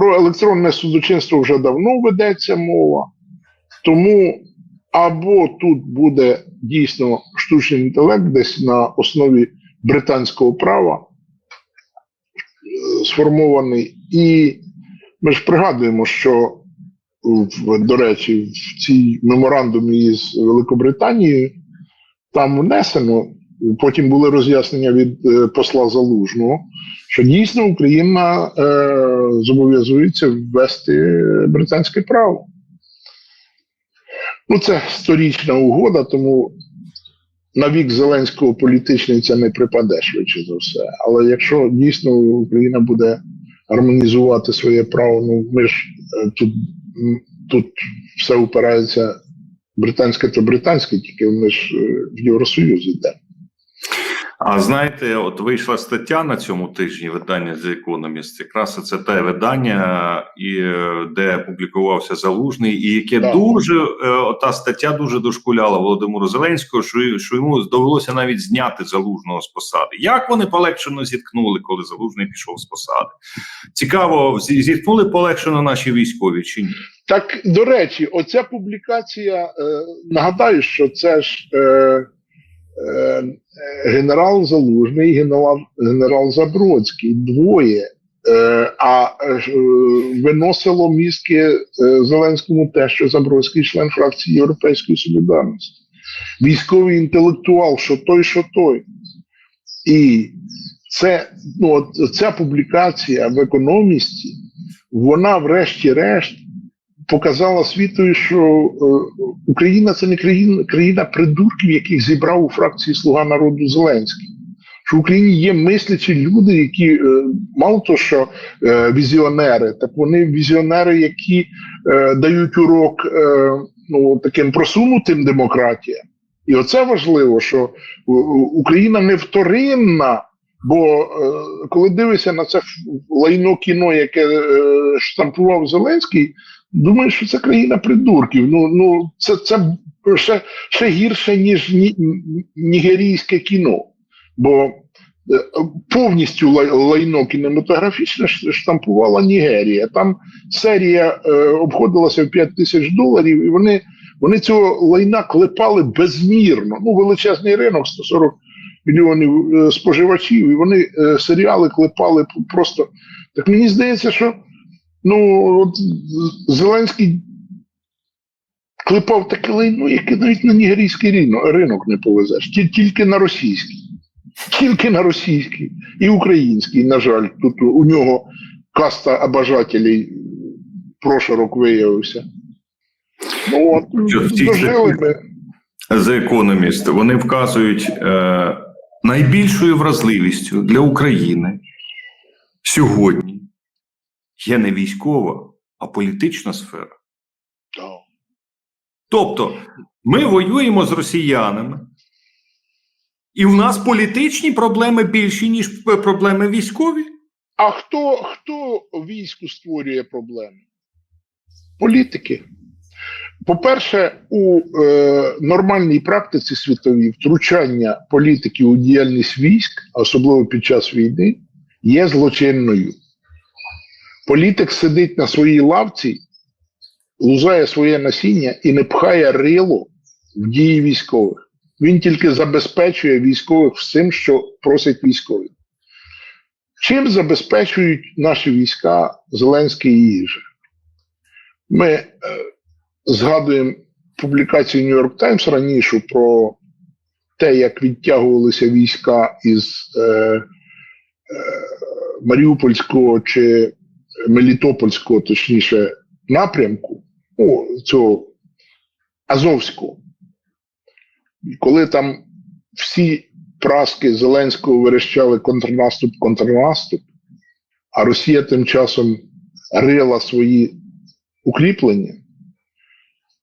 Про електронне судочинство вже давно ведеться мова. Тому або тут буде дійсно штучний інтелект десь на основі британського права е, сформований. І ми ж пригадуємо, що до речі, в цій меморандумі з Великобританією там внесено, потім були роз'яснення від е, посла Залужного, що дійсно Україна е, зобов'язується ввести британське право. Ну, це сторічна угода, тому на вік Зеленського політичний це не припаде швидше за все. Але якщо дійсно Україна буде гармонізувати своє право, ну ми ж е, тут, тут все упирається британське то британське, тільки ми ж е, в Євросоюз йдемо. А знаєте, от вийшла стаття на цьому тижні видання The Economist. Якраз це те видання, і е, де публікувався залужний, і яке Так. дуже е, та стаття дуже дошкуляла Володимиру Зеленського, що, що йому довелося навіть зняти залужного з посади. Як вони полегшено зіткнули, коли залужний пішов з посади? Цікаво, зіткнули полегшено наші військові чи ні? Так, до речі, оця публікація, е, нагадаю, що це ж е, генерал Залужний генерал, генерал Забродський, двоє. Е, а е, е, виносило мізки е, Зеленському те, що Забродський член фракції Європейської солідарності. Військовий інтелектуал, що той, що той. І це, ну, ця публікація в економісті, вона, врешті-решт, показала світу, що е, Україна це не країна, країна придурків, яких зібрав у фракції Слуга народу Зеленський. Що в Україні є мислячі люди, які е, мало то, що е, візіонери, так вони візіонери, які дають урок ну, таким просунутим демократіям. І оце важливо, що Україна не вторинна. Бо коли дивишся на це лайно кіно, яке штампував Зеленський, думаєш, що це країна придурків. Ну, ну це, це ще, ще гірше, ніж ні, ні- нігерійське кіно. Бо е, повністю лай- лайно кінематографічне штампувала Нігерія. Там серія е, обходилася в 5 тисяч доларів, і вони, вони цього лайна клепали безмірно. Ну, величезний ринок 140 мільйонів е, споживачів, і вони е, серіали клепали просто. Так мені здається, що ну, от Зеленський клепав таке лайно, яке навіть на нігерійський ринок, не повезеш, тільки на російський. Тільки на російський і український, на жаль, тут у нього каста обожателей прошарок виявився. Ну, от, дожили ми. The Economist, вони вказують е, найбільшою вразливістю для України сьогодні є не військова, а політична сфера. Тобто ми воюємо з росіянами, і в нас політичні проблеми більші, ніж проблеми військові. А хто, хто війську створює проблеми? Політики. По-перше, у е, нормальній практиці світовій втручання політики у діяльність військ, особливо під час війни, є злочинною. Політик сидить на своїй лавці, лузає своє насіння і не пхає рило в дії військових. Він тільки забезпечує військових всім, що просить військові. Чим забезпечують наші війська Зеленський і їжа? Ми е, згадуємо публікацію New York Times раніше про те, як відтягувалися війська із е, е, Маріупольського чи Мелітопольського, точніше, напрямку, о, цього Азовського. І коли там всі праски Зеленського верещали контрнаступ, контрнаступ, а Росія тим часом рила свої укріплення.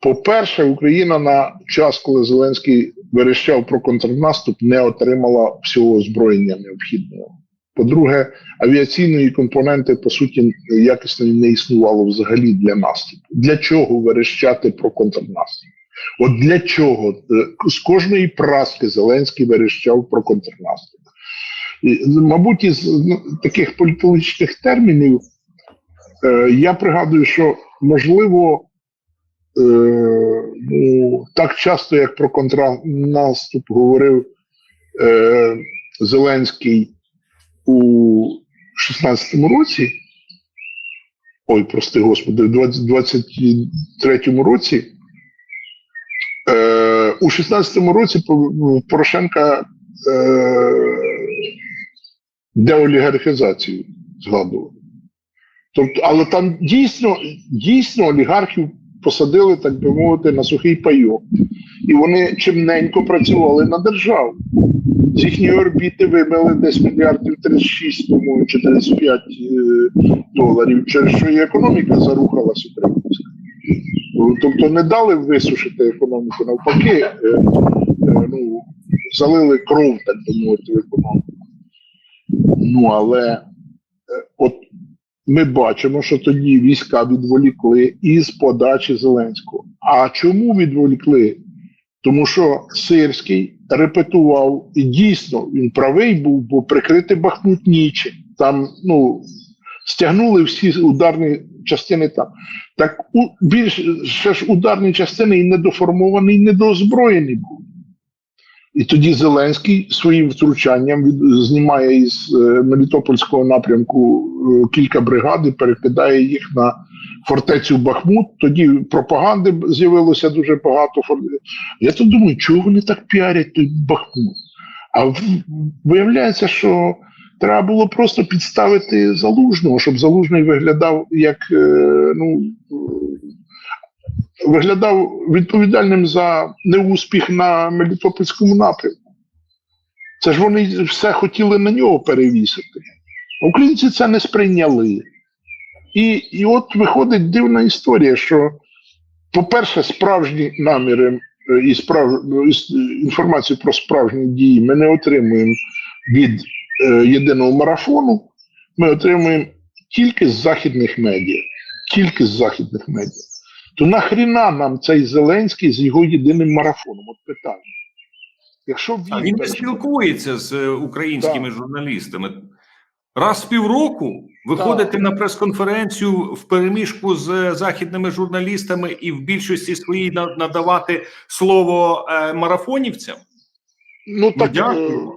По-перше, Україна на час, коли Зеленський верещав про контрнаступ, не отримала всього озброєння необхідного. По-друге, авіаційної компоненти, по суті, якісної не існувало взагалі для наступу. Для чого верещати про контрнаступ? От для чого? Е, З кожної праски Зеленський верещав про контрнаступ. І, мабуть, із ну, таких політологічних термінів Е, я пригадую, що можливо, е, ну, так часто, як про контрнаступ говорив е, Зеленський у 16-му році. Ой, прости господи, в 20- 23-му році. Е, у 16-му році Порошенка е, деолігархізацію згадував. Тобто, але там дійсно, дійсно олігархів посадили, так би мовити, на сухий пайок. І вони чимненько працювали на державу. З їхньої орбіти вимили десь мільярдів 36, по-моєму, чи 35 е, доларів, через що і економіка зарухалась українська. Тобто не дали висушити економіку, навпаки, е, е, ну, залили кров, так би мовити, в економіку. Ну, але е, от ми бачимо, що тоді війська відволікли із подачі Зеленського. А чому відволікли? Тому що Сирський репетував, і дійсно він правий був, бо прикрити Бахмут нічим. Там ну, стягнули всі ударні частини там. Так у, більш ще ж ударні частини і недоформований, і недоозброєний був. І тоді Зеленський своїм втручанням від, знімає із е, Мелітопольського напрямку кілька бригад і перекидає їх на фортецю Бахмут. Тоді пропаганди з'явилося дуже багато. Я тут думаю, чого вони так піарять той Бахмут? А виявляється, що треба було просто підставити залужного, щоб залужний виглядав як е, ну. е, Виглядав відповідальним за неуспіх на Мелітопольському напрямку. Це ж вони все хотіли на нього перевісити. Українці це не сприйняли. І, і от виходить дивна історія, що, по-перше, справжні наміри е, і справ... інформацію про справжні дії ми не отримуємо від е, єдиного марафону, ми отримуємо тільки з західних медіа. Тільки з західних медіа. То нахріна нам цей Зеленський з його єдиним марафоном? От питання. Якщо він, А він не спілкується з е, українськими журналістами. Раз в півроку виходити на прес-конференцію в переміжку з е, західними журналістами і в більшості своїй надавати слово е, марафонівцям. ну так е, дякую.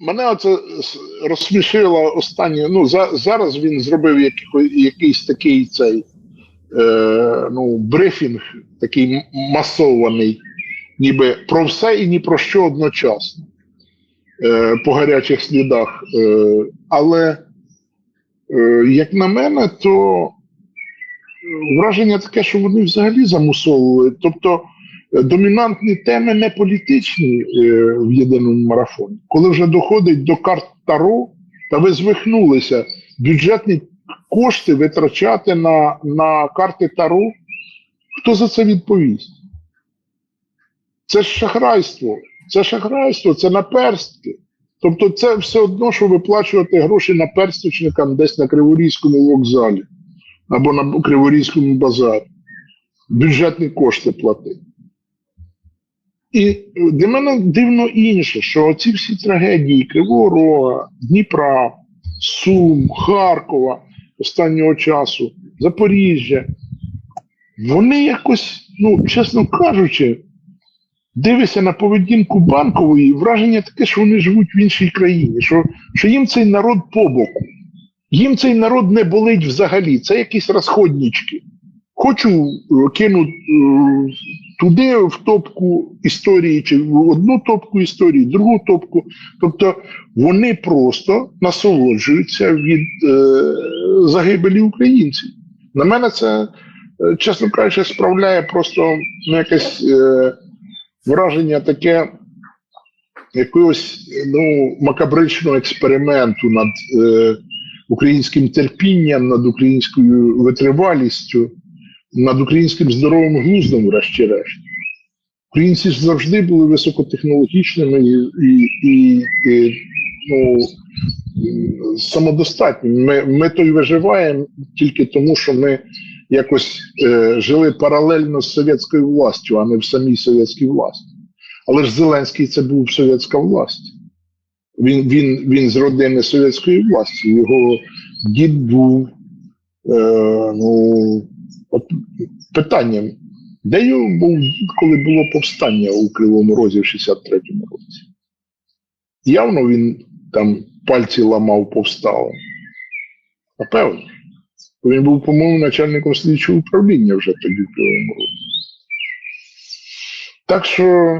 мене оце с- розсмішило останнє. Ну за, зараз він зробив який, якийсь такий цей е, ну, брифінг, такий масований, ніби про все і ні про що одночасно. Е, по гарячих слідах. Е, але, е, як на мене, то враження таке, що вони взагалі замусовували. Тобто домінантні теми не політичні в єдиному марафоні. Коли вже доходить до карт Таро, та ви звихнулися бюджетні кошти витрачати на, на карти Таро, хто за це відповість? Це ж шахрайство. Це шахрайство, це наперстки. Тобто, це все одно, що виплачувати гроші наперсточникам десь на Криворізькому вокзалі або на Криворізькому базарі. Бюджетні кошти платити. І для мене дивно інше, що оці всі трагедії Кривого Рога, Дніпра, Сум, Харкова останнього часу, Запоріжжя, вони якось, ну, чесно кажучи, дивишся на поведінку банкової, враження таке, що вони живуть в іншій країні, що, що їм цей народ по боку. Їм цей народ не болить взагалі. Це якісь розходнички. Хочу е, кину е, туди в топку історії, чи в одну топку історії, другу топку. Тобто вони просто насолоджуються від е, загибелі українців. На мене це, е, чесно кажучи, справляє просто ну, якесь е, враження таке якогось ну, макабричного експерименту над е, українським терпінням, над українською витривалістю, над українським здоровим глуздом, врешті-решт. Українці завжди були високотехнологічними і, і, і, і ну, самодостатніми. Ми, ми то й виживаємо тільки тому, що ми якось е, жили паралельно з совєтською властю, а не в самій совєтській власті. Але ж Зеленський це був совєтська власть. Він, він, він з родини совєтської власті. Його дід був Е, ну, от питання, де його був, коли було повстання у Кривому Розі в 63-му році? Явно він там пальці ламав повсталим. Напевно. Він був, по-моєму, начальником слідчого управління вже тоді в. Так що,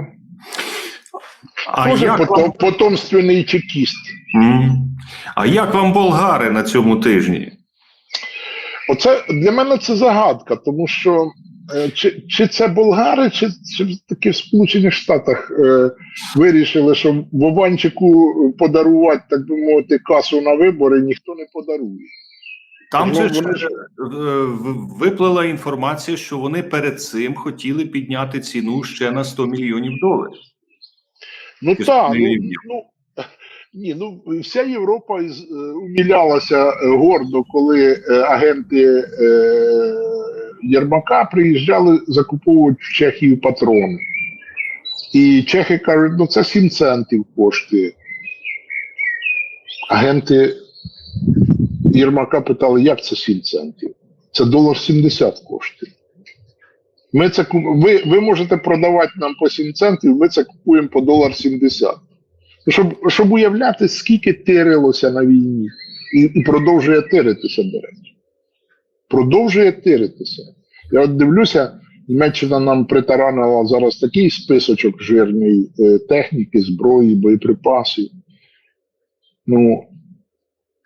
А може, як, вам, потом, потомственний чекіст. А як вам болгари на цьому тижні? Оце для мене це загадка, тому що е, чи, чи це болгари, чи, чи таки в Сполучених Штатах е, вирішили, що Вованчику подарувати, так би мовити, касу на вибори ніхто не подарує. Там Ну, же вони е, виплила інформація, що вони перед цим хотіли підняти ціну ще на 100 мільйонів доларів. Ну так, ну, ну, ні, ну вся Європа із, е, умілялася е, гордо, коли е, агенти е, Єрмака приїжджали закуповувати в Чехію патрони. І чехи кажуть, ну це 7 центів коштує. Агенти Єрмака питали, як це 7 центів? Це долар 70 коштує. Ми це ви, ви можете продавати нам по 7 центів, ми це купуємо по долар 70. Ну, Щоб, щоб уявляти, скільки тирилося на війні, і, і продовжує тиритися, до речі. Продовжує тиритися. Я от дивлюся, Німеччина нам притаранила зараз такий списочок жирний е, техніки, зброї, боєприпасів. Ну,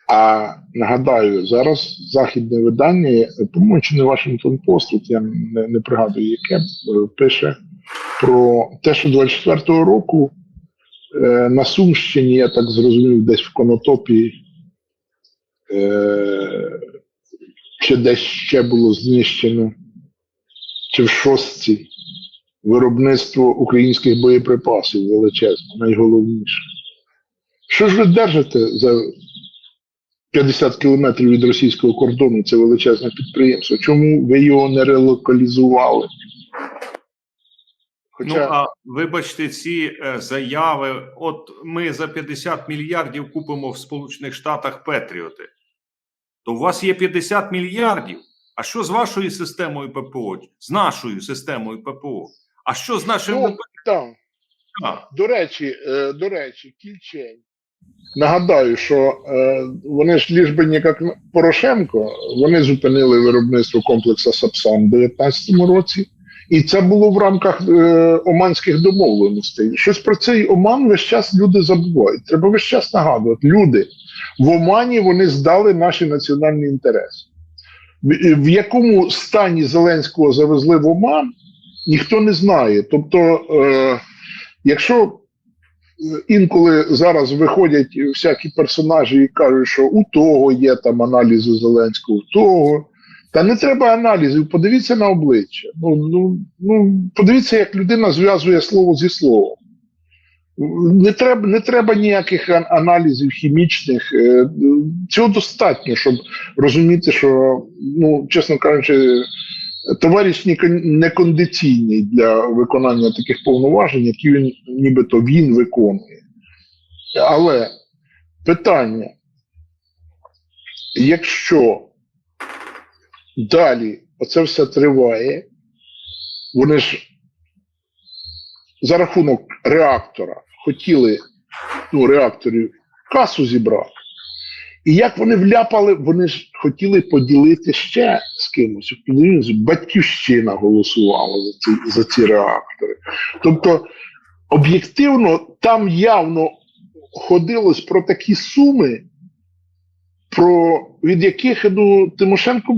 а нагадаю, зараз західне видання, по-моєму, чи не Вашингтон Пост, я не, не пригадую, яке е, пише про те, що 24-го року е, на Сумщині, я так зрозумів, десь в Конотопі, е, чи десь ще було знищено, чи в шостці виробництво українських боєприпасів величезне, найголовніше. Що ж ви держите за 50 кілометрів від російського кордону це величезне підприємство. Чому ви його не релокалізували? Ну а вибачте, ці е, заяви. От ми за 50 мільярдів купимо в Сполучених Штатах Петріоти. То у вас є 50 мільярдів. А що з вашою системою ППО? З нашою системою ППО? А що з нашим Ну, так. ВПК? До речі, е, до речі, кільчень. Нагадаю, що е, вони ж ліж би не як Порошенко, вони зупинили виробництво комплексу Сапсан в 2019 році, і це було в рамках е, оманських домовленостей. Щось про цей Оман весь час люди забувають. Треба весь час нагадувати. Люди в Омані вони здали наші національні інтереси. В, в якому стані Зеленського завезли в Оман, ніхто не знає. Тобто, е, якщо інколи зараз виходять всякі персонажі і кажуть, що у того є там аналізи Зеленського, у того. Та не треба аналізів, подивіться на обличчя. Ну, ну, ну, подивіться, як людина зв'язує слово зі словом. Не треба, не треба ніяких аналізів хімічних. Е, Цього достатньо, щоб розуміти, що, ну, чесно кажучи, товариш некондиційний для виконання таких повноважень, які він нібито він виконує. Але питання, якщо далі оце все триває, вони ж за рахунок реактора хотіли ну, реакторів касу зібрати. І як вони вляпали, вони ж хотіли поділити ще кимось. Батьківщина голосувала за ці, за ці реактори. Тобто, об'єктивно, там явно ходилось про такі суми, про від яких ну, Тимошенко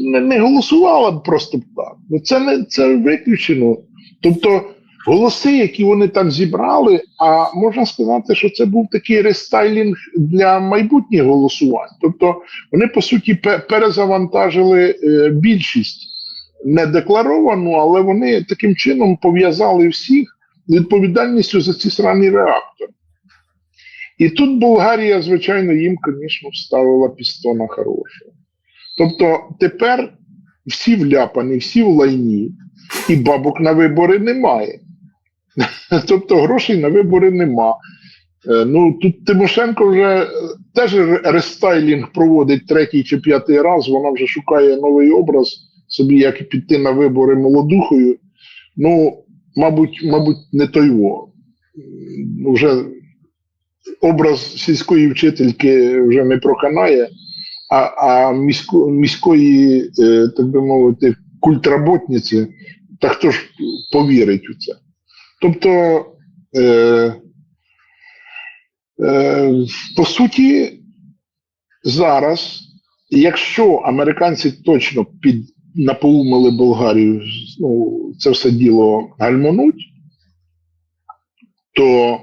не, не голосувала просто так. Ну, це не це виключено. Тобто голоси, які вони там зібрали, а можна сказати, що це був такий рестайлінг для майбутніх голосувань. Тобто вони по суті перезавантажили е, більшість не декларовану, але вони таким чином пов'язали всіх відповідальністю за ці срані реактори. І тут Болгарія, звичайно, їм, звісно, вставила пістона хорошого. Тобто тепер всі вляпані, всі в лайні, і бабок на вибори немає. Тобто грошей на вибори нема. Е, Ну тут Тимошенко вже е, теж рестайлінг проводить третій чи п'ятий раз. Вона вже шукає новий образ собі, як піти на вибори молодухою. Ну, мабуть, мабуть, не той во. Вже образ сільської вчительки вже не проканає, а, а місько, міської, е, так би мовити, культработниці, та хто ж повірить у це? Тобто, е, е, по суті, зараз, якщо американці точно під напоумили Болгарію, ну, це все діло гальмонуть, то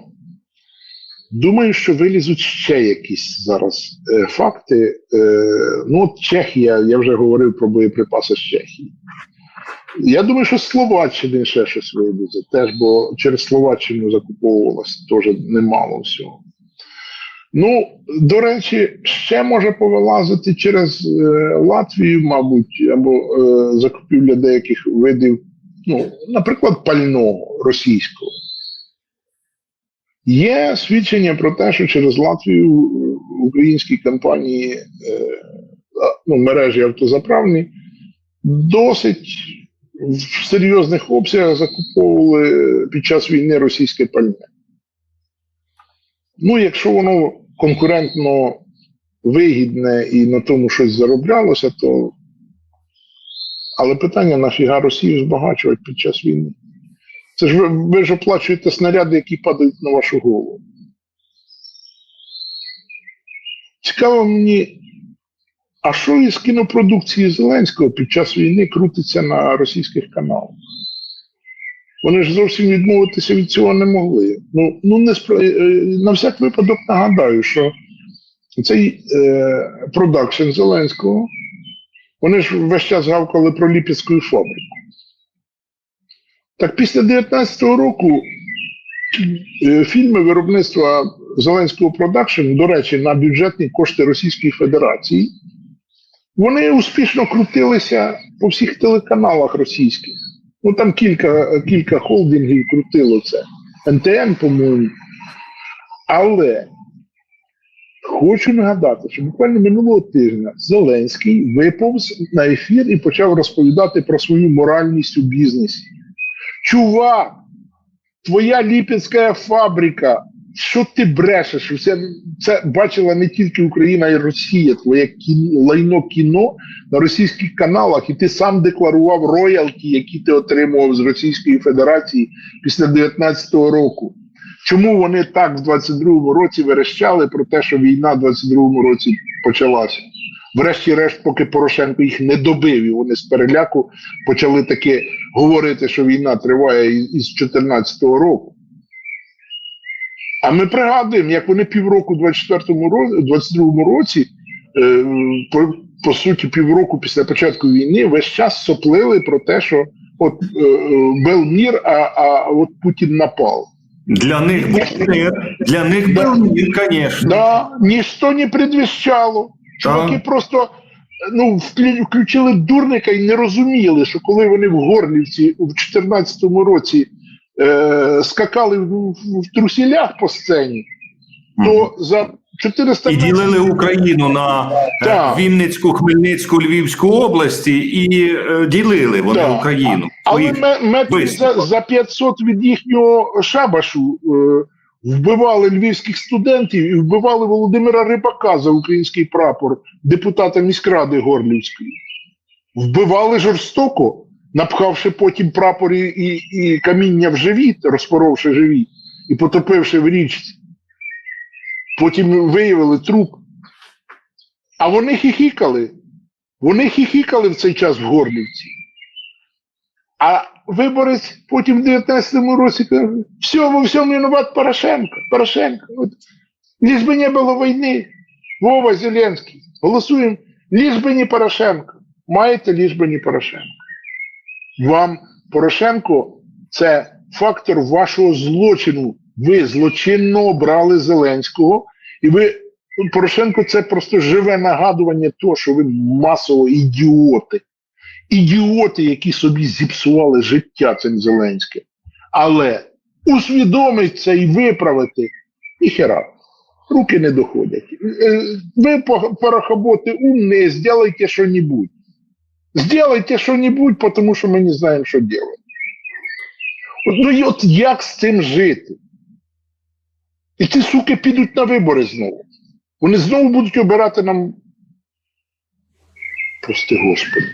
думаю, що вилізуть ще якісь зараз е, факти. Е, ну, Чехія, я вже говорив про боєприпаси з Чехії. Я думаю, що з Словаччини ще щось вилізе теж, бо через Словаччину закуповувалось теж немало всього. Ну, до речі, ще може повилазити через е, Латвію, мабуть, або е, закупівля деяких видів, ну, наприклад, пального російського. Є свідчення про те, що через Латвію українські компанії, е, ну, мережі автозаправні, досить в серйозних обсягах закуповували під час війни російське пальне. Ну, якщо воно конкурентно вигідне і на тому щось зароблялося, то. Але питання нафіга Росію збагачувати під час війни? Це ж ви, ви ж оплачуєте снаряди, які падають на вашу голову. Цікаво мені, а що із кінопродукції Зеленського під час війни крутиться на російських каналах? Вони ж зовсім відмовитися від цього не могли. Ну, ну не спро... е, е, на всяк випадок нагадаю, що цей е, продакшн Зеленського, вони ж весь час гавкали про Ліпецьку фабрику. Так після 19-го року е, фільми виробництва Зеленського продакшн, до речі, на бюджетні кошти Російської Федерації, вони успішно крутилися по всіх телеканалах російських. Ну там кілька, кілька холдингів крутило це. НТН, по-моєму. Але хочу нагадати, що буквально минулого тижня Зеленський виповз на ефір і почав розповідати про свою моральність у бізнесі. Чувак, твоя ліпецька фабрика. Що ти брешеш? Це, це бачила не тільки Україна, й Росія. Твоє кіно, лайно кіно на російських каналах, і ти сам декларував роялті, які ти отримував з Російської Федерації після 19-го року. Чому вони так в 22-му році верещали про те, що війна в 22-му році почалася? Врешті-решт, поки Порошенко їх не добив, і вони з переляку почали таки говорити, що війна триває із 14-го року. А ми пригадуємо, як вони півроку в 24-му році, 22-му році, е, по, по суті, півроку після початку війни, весь час соплили про те, що от е, бел мір, а, а от Путін напав. Для них був мир, для них був мир, звісно. Да, ніщо не предвіщало. Чуваки просто ну, включили дурника і не розуміли, що коли вони в Горлівці у 14-му році е, скакали в, в, в трусілях по сцені, то за 400 І ділили Україну на е, Так. Вінницьку, Хмельницьку, Львівську області і е, ділили вони Так. Україну. Але метрів за, за 500 від їхнього шабашу е, вбивали львівських студентів і вбивали Володимира Рибака за український прапор, депутата міськради Горлівської. Вбивали жорстоко, напхавши потім прапор і, і, каміння в живіт, розпоровши живіт і потопивши в річці. Потім виявили труп. А вони хіхікали. Вони хіхікали в цей час в Горлівці. А виборець потім в 19-му році каже, все, во всьому виноват Порошенко. Порошенко. От, лишь би не було війни. Вова Зеленський. Голосуємо. Лишь би не Порошенко. Маєте лиш би не Порошенко. Вам Порошенко це фактор вашого злочину. Ви злочинно обрали Зеленського, і ви Порошенко це просто живе нагадування того, що ви масово ідіоти ідіоти, які собі зіпсували життя цим Зеленським. Але усвідомить це і виправити Ніхера. Руки не доходять. Е, Ви по- порохоботи умні, зробайте що-небудь. Сделайте що-небудь, тому що ми не знаємо, що делать. Ну і от як з цим жити? І ці суки підуть на вибори знову. Вони знову будуть обирати нам. Прости Господи.